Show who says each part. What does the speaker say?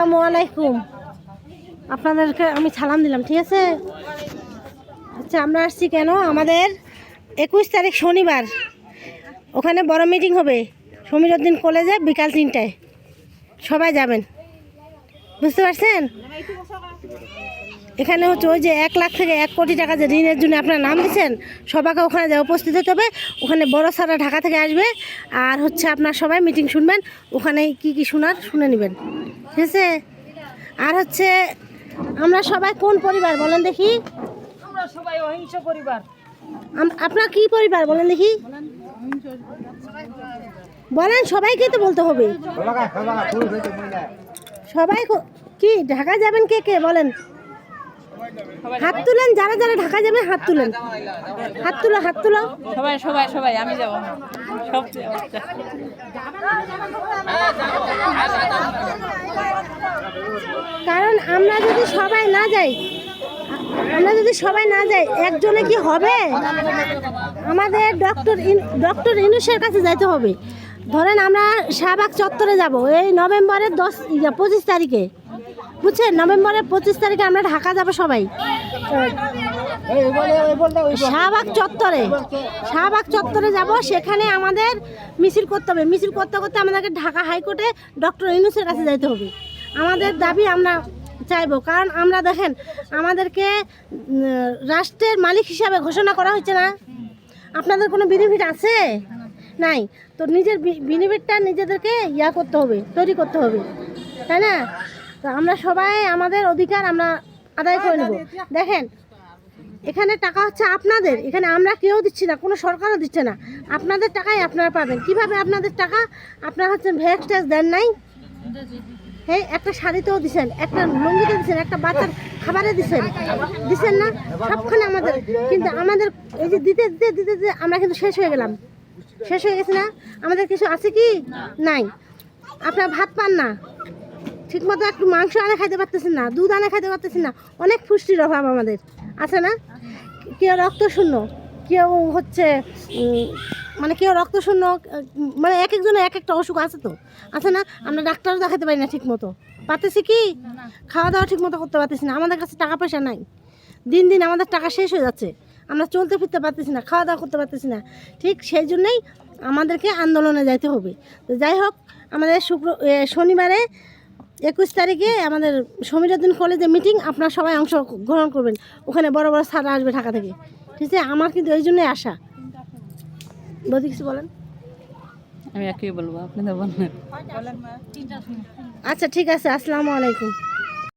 Speaker 1: আসসালামু আলাইকুম। আপনাদেরকে আমি সালাম দিলাম, ঠিক আছে? আচ্ছা আমরা আসছি কেন? আমাদের একুশ তারিখ শনিবার। ওখানে বড় মিটিং হবে। সমীরুদ্দিন কলেজে বিকাল তিনটায়। সবাই যাবেন। বুঝতে পারছেন? এখানে হচ্ছে ওই যে এক লাখ থেকে এক কোটি টাকা যে ঋণের জন্য আপনার নাম দিচ্ছেন, সবাইকে ওখানে যা উপস্থিত হতে হবে। ওখানে বড় সারা ঢাকা থেকে আসবে। আর হচ্ছে আপনার সবাই মিটিং শুনবেন। ওখানে কি কি শোনার, শুনে নেবেন। ঠিক আছে আর হচ্ছে আমরা সবাই কোন পরিবার বলেন দেখি।
Speaker 2: আমরা সবাই অহিংস পরিবার।
Speaker 1: আপনার কি পরিবার বলেন দেখি। বলেন সবাইকে তো বলতে হবে। সবাই কো- ঢাকা যাবেন কে কে? বলেন। হাত তুলেন যারা যারা ঢাকা যাবেন হাত তুলেন। হাত তুলো হাত তুলো।
Speaker 2: সবাই সবাই সবাই আমি যাব। সব
Speaker 1: কারণ আমরা যদি সবাই না যাই, আমরা যদি সবাই না যাই, একজনে কি হবে? আমাদের ডক্টর ডক্টর ইনুসের কাছে যাইতে হবে। ধরেন আমরা শাহবাগ চত্বরে যাব, এই নভেম্বরের দশ পঁচিশ তারিখে। বুঝছেন? নভেম্বরের পঁচিশ তারিখে আমরা ঢাকা যাব সবাই। শাহবাগ চত্বরে শাহবাগ চত্বরে যাব, সেখানে আমাদের মিছিল করতে হবে। মিছিল করতে করতে আমাদেরকে ঢাকা হাইকোর্টে ডক্টর ইনুসের কাছে যাইতে হবে। আমাদের দাবি আমরা চাইব। কারণ আমরা দেখেন, আমাদেরকে রাষ্ট্রের মালিক হিসাবে ঘোষণা করা হচ্ছে না। আপনাদের কোনো বেনিফিট আছে? নাই। তো নিজের বেনিফিটটা নিজেদেরকে ইয়া করতে হবে, তৈরি করতে হবে। তাই না? তো আমরা সবাই, আমাদের অধিকার আমরা আদায় করে নেব। দেখেন, এখানে টাকা হচ্ছে আপনাদের। এখানে আমরা কেউ দিচ্ছি না, কোনো সরকারও দিচ্ছে না। আপনাদের টাকাই আপনারা পাবেন। কীভাবে আপনাদের টাকা? আপনারা হচ্ছে ভ্যাক্স ট্যাক্স দেন নাই। হ্যাঁ একটা শাড়িতেও দিছেন, একটা লুঙ্গিতে দিছেন, একটা বাচ্চার খাবারে দিছেন। দিছেন না? সবখানে আমাদের। কিন্তু আমাদের এই যে দিতে দিতে দিতে দিতে আমরা কিন্তু শেষ হয়ে গেলাম। শেষ হয়ে গেছে না? আমাদের কিছু আছে কি? নাই। আপনারা ভাত পান না? ঠিকমতো একটু মাংস আনে খাইতে পারতেছেন না, দুধ আনে খাইতে পারতেছেন না। অনেক পুষ্টির অভাব আমাদের। আছে না? কেউ রক্ত শূন্য, কেউ হচ্ছে মানে কেউ রক্ত শূন্য মানে এক একজনের এক একটা অসুখ আছে তো। আছে না? আমরা ডাক্তারও দেখাতে পারি না ঠিক মতো পারতেছি কি? খাওয়া দাওয়া ঠিক মতো করতে পারতেছি না। আমাদের কাছে টাকা পয়সা নাই। দিন দিন আমাদের টাকা শেষ হয়ে যাচ্ছে। আমরা চলতে ফিরতে পারতেছি না খাওয়া দাওয়া করতে পারতেছি না। ঠিক সেই জন্যই আমাদেরকে আন্দোলনে যাইতে হবে। তো যাই হোক, আমাদের শুক্র শনিবারে একুশ তারিখে আমাদের সমীরুদ্দিন কলেজে মিটিং। আপনারা সবাই অংশগ্রহণ করবেন। ওখানে বড় বড় স্যার আসবে ঢাকা থেকে। ঠিক আছে? আমার কিন্তু এই জন্যই আশা। বৌদি কিছু বলেন?
Speaker 2: আমি একই বলব আপনাদের বলেন
Speaker 1: আচ্ছা ঠিক আছে আসসালামু আলাইকুম।